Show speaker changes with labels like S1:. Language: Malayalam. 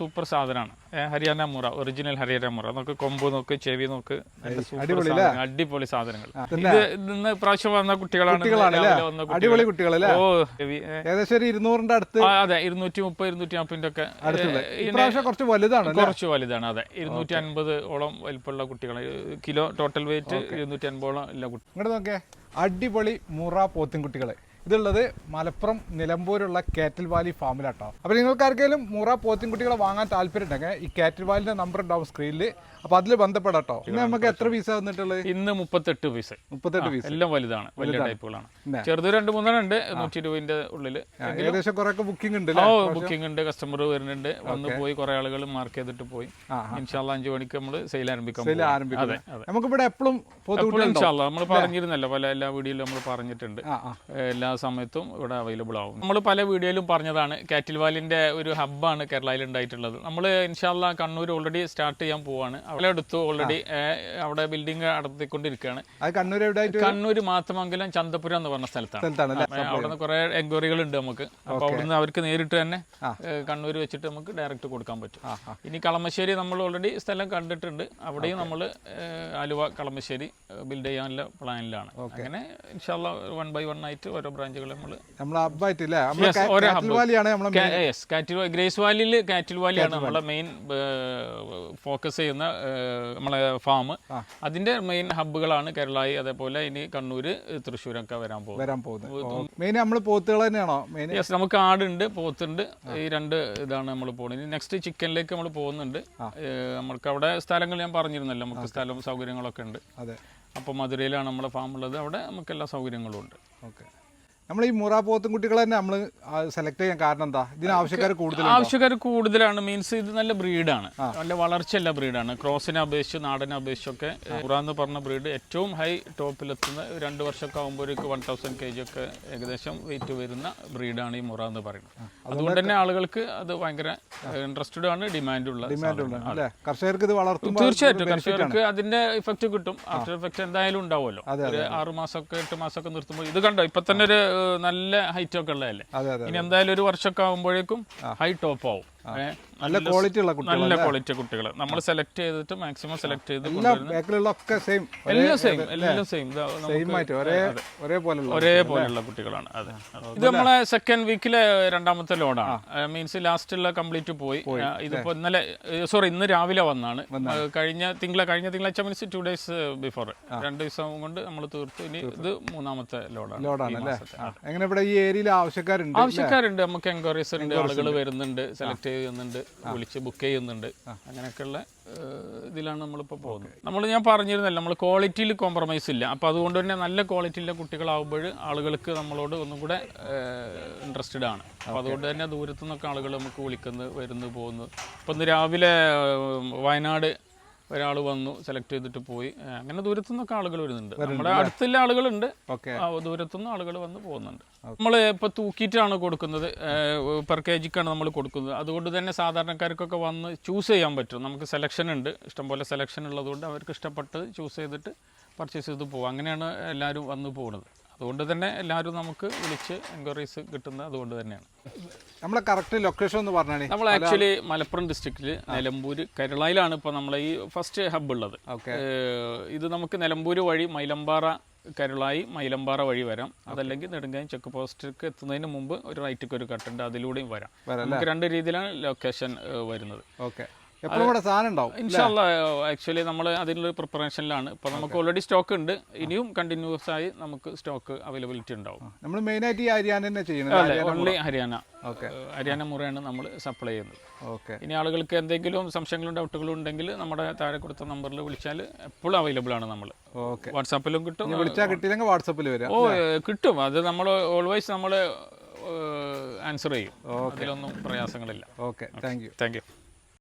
S1: സൂപ്പർ സാധനമാണ്. ഹരിയാന മുറ ഒറിജിനൽ ഹരിയാന മുറ. നോക്ക് കൊമ്പ് നോക്ക് ചെവി നോക്ക്
S2: അടിപൊളി
S1: സാധനങ്ങൾ ഇത് ഇന്ന് പ്രാവശ്യം വന്ന കുട്ടികളാണ് കുട്ടികൾ.
S2: അടിപൊളി കുട്ടികളല്ലേ
S1: ഓ
S2: ഏകദേശം ഒരു ഇരുന്നൂറിന്റെ അടുത്ത്.
S1: അതെ ഇരുന്നൂറ്റി മുപ്പത് ഇരുന്നൂറ്റി നാൽപ്പതിന്റെ ഒക്കെ
S2: കുറച്ച് വലുതാണ്
S1: കുറച്ച് വലുതാണ് അതെ. ഇരുന്നൂറ്റി അൻപത് ഓളം വലിപ്പമുള്ള കുട്ടികളെ. കിലോ ടോട്ടൽ വെയിറ്റ് ഇരുന്നൂറ്റി അൻപതോളം എല്ലാ കുട്ടി
S2: ഇങ്ങോട്ട് നോക്കിയേ. അടിപൊളി മുറ പോത്തിൻകുട്ടികളെ. ഇതുള്ളത് മലപ്പുറം നിലമ്പൂരുള്ള കാറ്റൽ വാലി ഫാമിലാട്ടോ അപ്പോൾ നിങ്ങൾക്ക് ആർക്കെങ്കിലും മുറ പോത്തിൻകുട്ടികളെ വാങ്ങാൻ താല്പര്യം ഉണ്ടെങ്കിൽ ഈ കാറ്റൽ വാലിന്റെ നമ്പർ ഉണ്ടാവും സ്ക്രീനിൽ അപ്പോൾ അതിൽ ബന്ധപ്പെടാട്ടോ ഇന്ന് നമുക്ക് എത്ര പീസ് വന്നിട്ടുള്ളത്
S1: ഇന്ന് മുപ്പത്തെട്ട് പീസ്
S2: മുപ്പത്തെട്ട് പീസ്
S1: എല്ലാം വലുതാണ്. വലിയ ടൈപ്പുകളാണ് ചെറുത് രണ്ട് മൂന്നെണ്ണം ഉണ്ട്. നൂറ്റി ഇരുപതിന്റെ ഉള്ളിൽ
S2: ഏകദേശം കുറെ ബുക്കിംഗ് ഉണ്ട്
S1: ഓ ബുക്കിംഗ് ഉണ്ട്. കസ്റ്റമർ വരുന്നുണ്ട്. വന്ന് പോയി കുറെ ആളുകൾ മാർക്ക് ചെയ്തിട്ട് പോയി. ഇൻഷാല്ല അഞ്ച് മണിക്ക് നമ്മൾ സെയിൽ
S2: ആരംഭിക്കാം
S1: സെയിൽ ആരംഭിക്കാം
S2: നമുക്കിവിടെ എപ്പോഴും
S1: ഇൻഷാല്ല നമ്മൾ പറഞ്ഞിരുന്നല്ലോ പല എല്ലാ വീഡിയോയിലും നമ്മൾ പറഞ്ഞിട്ടുണ്ട്.
S2: എല്ലാ
S1: എല്ലാ സമയത്തും ഇവിടെ അവൈലബിൾ ആവും. നമ്മൾ പല വീഡിയോയിലും പറഞ്ഞതാണ് കാറ്റിൽ വാലിന്റെ ഒരു ഹബ്ബാണ് കേരളയിൽ ഉണ്ടായിട്ടുള്ളത്. നമ്മൾ ഇൻഷാല്ല കണ്ണൂർ ഓൾറെഡി സ്റ്റാർട്ട് ചെയ്യാൻ പോവാണ്. അവിടെ എടുത്തു ഓൾറെഡി അവിടെ ബിൽഡിംഗ് നടത്തിക്കൊണ്ടിരിക്കുകയാണ്
S2: കണ്ണൂർ
S1: മാത്തമംഗലം ചന്തപുരം എന്ന് പറഞ്ഞ സ്ഥലത്താണ്. അവിടെ നിന്ന് കുറെ എൻക്വയറികൾ ഉണ്ട് നമുക്ക്. അപ്പൊ അവിടുന്ന് അവർക്ക് നേരിട്ട് തന്നെ കണ്ണൂർ വെച്ചിട്ട് നമുക്ക് ഡയറക്റ്റ് കൊടുക്കാൻ പറ്റും. ഇനി കളമശ്ശേരി നമ്മൾ ഓൾറെഡി സ്ഥലം കണ്ടിട്ടുണ്ട്. അവിടെയും നമ്മൾ ആലുവ കളമശ്ശേരി ബിൽഡ് ചെയ്യാനുള്ള പ്ലാനിലാണ് അങ്ങനെ ഇൻഷാല്ല വൺ ബൈ വൺ ആയിട്ട് ഓരോ ബ്രാഞ്ചുകൾ നമ്മൾ
S2: നമ്മൾ കാറ്റൽ
S1: യെസ് ഗ്രേസ് വാലിയിൽ കാറ്റിൽ വാലിയാണ് നമ്മളെ മെയിൻ ഫോക്കസ് ചെയ്യുന്ന നമ്മളെ ഫാം അതിന്റെ മെയിൻ ഹബ്ബുകളാണ് കേരളായി അതേപോലെ ഇനി കണ്ണൂര് തൃശ്ശൂരൊക്കെ വരാൻ പോകും
S2: വരാൻ പോകുന്നത്. മെയിൻ നമ്മൾ പോത്തുകൾ തന്നെയാണോ? മെയിൻ
S1: യെസ് നമുക്ക് ആടുണ്ട് പോത്തുണ്ട്. ഈ രണ്ട് ഇതാണ് നമ്മൾ പോകുന്നത്. ഇനി നെക്സ്റ്റ് ചിക്കനിലേക്ക് നമ്മൾ പോകുന്നുണ്ട്. നമ്മൾക്ക് അവിടെ സ്ഥലങ്ങൾ ഞാൻ പറഞ്ഞിരുന്നല്ലോ. നമുക്ക് സ്ഥലവും സൗകര്യങ്ങളൊക്കെ ഉണ്ട്.
S2: അതെ.
S1: അപ്പോൾ മധുരയിലാണ് നമ്മളെ ഫാം ഉള്ളത്. അവിടെ നമുക്ക് എല്ലാ സൗകര്യങ്ങളും ഉണ്ട്.
S2: ഓക്കെ. നമ്മൾ ഈ മുറ പോത്തും കുട്ടികളെ തന്നെ നമ്മൾ സെലക്ട് ചെയ്യാൻ കാരണം എന്താ? ഇതിന് ആവശ്യക്കാർ കൂടുതൽ
S1: ആവശ്യക്കാർ കൂടുതലാണ്. മീൻസ് ഇത് നല്ല ബ്രീഡാണ് നല്ല വളർച്ചയുള്ള ബ്രീഡാണ് ക്രോസിനെ അപേക്ഷിച്ച് നാടനെ അപേക്ഷിച്ചൊക്കെ ഖുറ എന്ന് പറഞ്ഞ ബ്രീഡ് ഏറ്റവും ഹൈ ടോപ്പിലെത്തുന്ന രണ്ട് വർഷമൊക്കെ ആകുമ്പോഴേക്ക് വൺ തൗസൻഡ് കെ ജി ഒക്കെ ഏകദേശം വെയിറ്റ് വരുന്ന ബ്രീഡാണ് ഈ മുറ എന്ന് പറയുന്നത്. അതുകൊണ്ട് തന്നെ ആളുകൾക്ക് അത് ഭയങ്കര ഇൻട്രസ്റ്റഡ് ആണ് ഡിമാൻഡ് ഉള്ള സാധനം.
S2: അല്ലേ? കർഷകർക്ക് ഇത് വളർത്തുമ്പോൾ
S1: തീർച്ചയായിട്ടും. കർഷകർക്ക് അതിന്റെ ഇഫക്റ്റ് കിട്ടും. ആഫ്റ്റർ ഇഫക്റ്റ് എന്തായാലും ഉണ്ടാവുമല്ലോ. ഒരു ആറ് മാസമൊക്കെ എട്ട് മാസമൊക്കെ നിർത്തുമ്പോൾ ഇത് കണ്ടോ? ഇപ്പൊ തന്നെ ഒരു നല്ല ഹൈറ്റ് ഒക്കെ ഉള്ളതല്ലേ? ഇനി എന്തായാലും ഒരു വർഷമൊക്കെ ആകുമ്പോഴേക്കും ഹൈ ടോപ്പ് ആവും.
S2: നല്ല ക്വാളിറ്റി ഉള്ള കുട്ടികൾ
S1: നല്ല ക്വാളിറ്റി കുട്ടികൾ. നമ്മൾ സെലക്ട് ചെയ്തിട്ട് മാക്സിമം സെലക്ട് ചെയ്ത്
S2: ബാക്കിലുള്ള ഒക്കെ സെയിം
S1: എല്ലാം സെയിം എല്ലാം സെയിം
S2: സെയിം ആയിട്ട് ഒരേ ഒരേപോലെയുള്ള
S1: ഒരേപോലെയുള്ള കുട്ടികളാണ്. അതെ. ഇത് നമ്മളെ സെക്കൻഡ് വീക്കിലെ രണ്ടാമത്തെ ലോഡാണ് മീൻസ് ലാസ്റ്റുള്ള കംപ്ലീറ്റ് പോയി. ഇതിപ്പോ ഇന്നലെ സോറി ഇന്ന് രാവിലെ വന്നാണ്. കഴിഞ്ഞ തിങ്കള കഴിഞ്ഞ തിങ്കളാഴ്ച മീൻസ് ടു ഡേയ്സ് ബിഫോർ രണ്ട് ദിവസം കൊണ്ട് നമ്മൾ തീർത്തു. ഇനി ഇത് മൂന്നാമത്തെ ലോഡാണ്
S2: ലോഡാണ് അല്ലേ എങ്ങനെ ഇവിടെ ഈ ഏരിയയിൽ ആവശ്യക്കാരുണ്ട്
S1: ആവശ്യക്കാരുണ്ട്. നമുക്ക് എൻക്വയറീസ് ഉണ്ട് ആളുകൾ വരുന്നുണ്ട് സെലക്ട് ചെയ്യുന്നുണ്ട് വിളിച്ച് ബുക്ക് ചെയ്യുന്നുണ്ട്. അങ്ങനെയൊക്കെയുള്ള ഇതിലാണ് നമ്മളിപ്പോൾ പോകുന്നത്. നമ്മൾ ഞാൻ പറഞ്ഞിരുന്നല്ലോ നമ്മൾ ക്വാളിറ്റിയിൽ കോംപ്രമൈസ് ഇല്ല. അപ്പോൾ അതുകൊണ്ട് തന്നെ നല്ല ക്വാളിറ്റിയിലെ കുട്ടികളാവുമ്പോൾ ആളുകൾക്ക് നമ്മളോട് ഒന്നും കൂടെ ഇൻട്രസ്റ്റഡ് ആണ്. അപ്പോൾ അതുകൊണ്ട് തന്നെ ദൂരത്തു നിന്നൊക്കെ ആളുകൾ നമുക്ക് വിളിക്കുന്നു വരുന്നു പോകുന്നു. ഇപ്പം ഇന്ന് രാവിലെ വയനാട് ഒരാൾ വന്നു സെലക്ട് ചെയ്തിട്ട് പോയി. അങ്ങനെ ദൂരത്തു നിന്നൊക്കെ ആളുകൾ വരുന്നുണ്ട്. നമ്മുടെ അടുത്തുള്ള ആളുകളുണ്ട്. ദൂരത്തു നിന്ന് ആളുകൾ വന്ന് പോകുന്നുണ്ട്. നമ്മൾ ഇപ്പോൾ തൂക്കിയിട്ടാണ് കൊടുക്കുന്നത്. പെർ കെ ജിക്കാണ് നമ്മൾ കൊടുക്കുന്നത്. അതുകൊണ്ട് തന്നെ സാധാരണക്കാർക്കൊക്കെ വന്ന് ചൂസ് ചെയ്യാൻ പറ്റും. നമുക്ക് സെലക്ഷൻ ഉണ്ട്. ഇഷ്ടംപോലെ സെലക്ഷൻ ഉള്ളതുകൊണ്ട് അവർക്ക് ഇഷ്ടപ്പെട്ട് ചൂസ് ചെയ്തിട്ട് പർച്ചേസ് ചെയ്ത് പോകും അങ്ങനെയാണ് എല്ലാവരും വന്ന് പോകുന്നത്. അതുകൊണ്ട് തന്നെ എല്ലാവരും നമുക്ക് വിളിച്ച് എൻക്വയറീസ് കിട്ടുന്നത് അതുകൊണ്ട് തന്നെയാണ്.
S2: നമ്മളെ കറക്റ്റ് ലൊക്കേഷൻ എന്ന് പറഞ്ഞാൽ
S1: നമ്മൾ ആക്ച്വലി മലപ്പുറം ഡിസ്ട്രിക്റ്റിൽ നിലമ്പൂർ കരുളയിലാണ് ഇപ്പോൾ നമ്മളെ ഈ ഫസ്റ്റ് ഹബ്ബ് ഉള്ളത്.
S2: ഓക്കെ.
S1: ഇത് നമുക്ക് നിലമ്പൂർ വഴി മൈലമ്പാറ കരുളായി മൈലമ്പാറ വഴി വരാം. അതല്ലെങ്കിൽ നെടുങ്കായം ചെക്ക് പോസ്റ്റിലേക്ക് എത്തുന്നതിന് മുമ്പ് ഒരു റൈറ്റിക്ക് ഒരു കട്ടുണ്ട് അതിലൂടെയും വരാം.
S2: വരാം
S1: നമുക്ക് രണ്ട് രീതിയിലാണ് ലൊക്കേഷൻ വരുന്നത്.
S2: ഓക്കെ. എപ്പോഴും സാധനം ഉണ്ടാവും
S1: ഇൻഷാല്ല ആക്ച്വലി നമ്മൾ അതിനുള്ള പ്രിപ്പറേഷനിലാണ് ഇപ്പോൾ നമുക്ക് ഓൾറെഡി സ്റ്റോക്ക് ഉണ്ട്. ഇനിയും കണ്ടിന്യൂസ് ആയി നമുക്ക് സ്റ്റോക്ക് അവൈലബിലിറ്റി ഉണ്ടാവും.
S2: നമ്മൾ മെയിനായിട്ട് ഈ ഹരിയാന തന്നെ ചെയ്യുന്നത്
S1: ഓൺലി ഹരിയാന ഹരിയാന. മുറയാണ് നമ്മൾ സപ്ലൈ ചെയ്യുന്നത്.
S2: ഓക്കെ.
S1: ഇനി ആളുകൾക്ക് എന്തെങ്കിലും സംശയങ്ങളും ഡൗട്ടുകളും ഉണ്ടെങ്കിൽ നമ്മുടെ താഴെ കൊടുത്ത നമ്പറിൽ വിളിച്ചാൽ എപ്പോഴും അവൈലബിൾ ആണ് നമ്മൾ
S2: ഓക്കെ.
S1: വാട്സാപ്പിലും കിട്ടും.
S2: വിളിച്ചാൽ കിട്ടിയില്ലെങ്കിൽ വാട്സാപ്പിൽ വരാം
S1: ഓ കിട്ടും. അത് നമ്മൾ ഓൾവേസ് നമ്മൾ ആൻസർ ചെയ്യും. അതിലൊന്നും പ്രയാസങ്ങളില്ല.
S2: Okay. Thank you
S1: thank you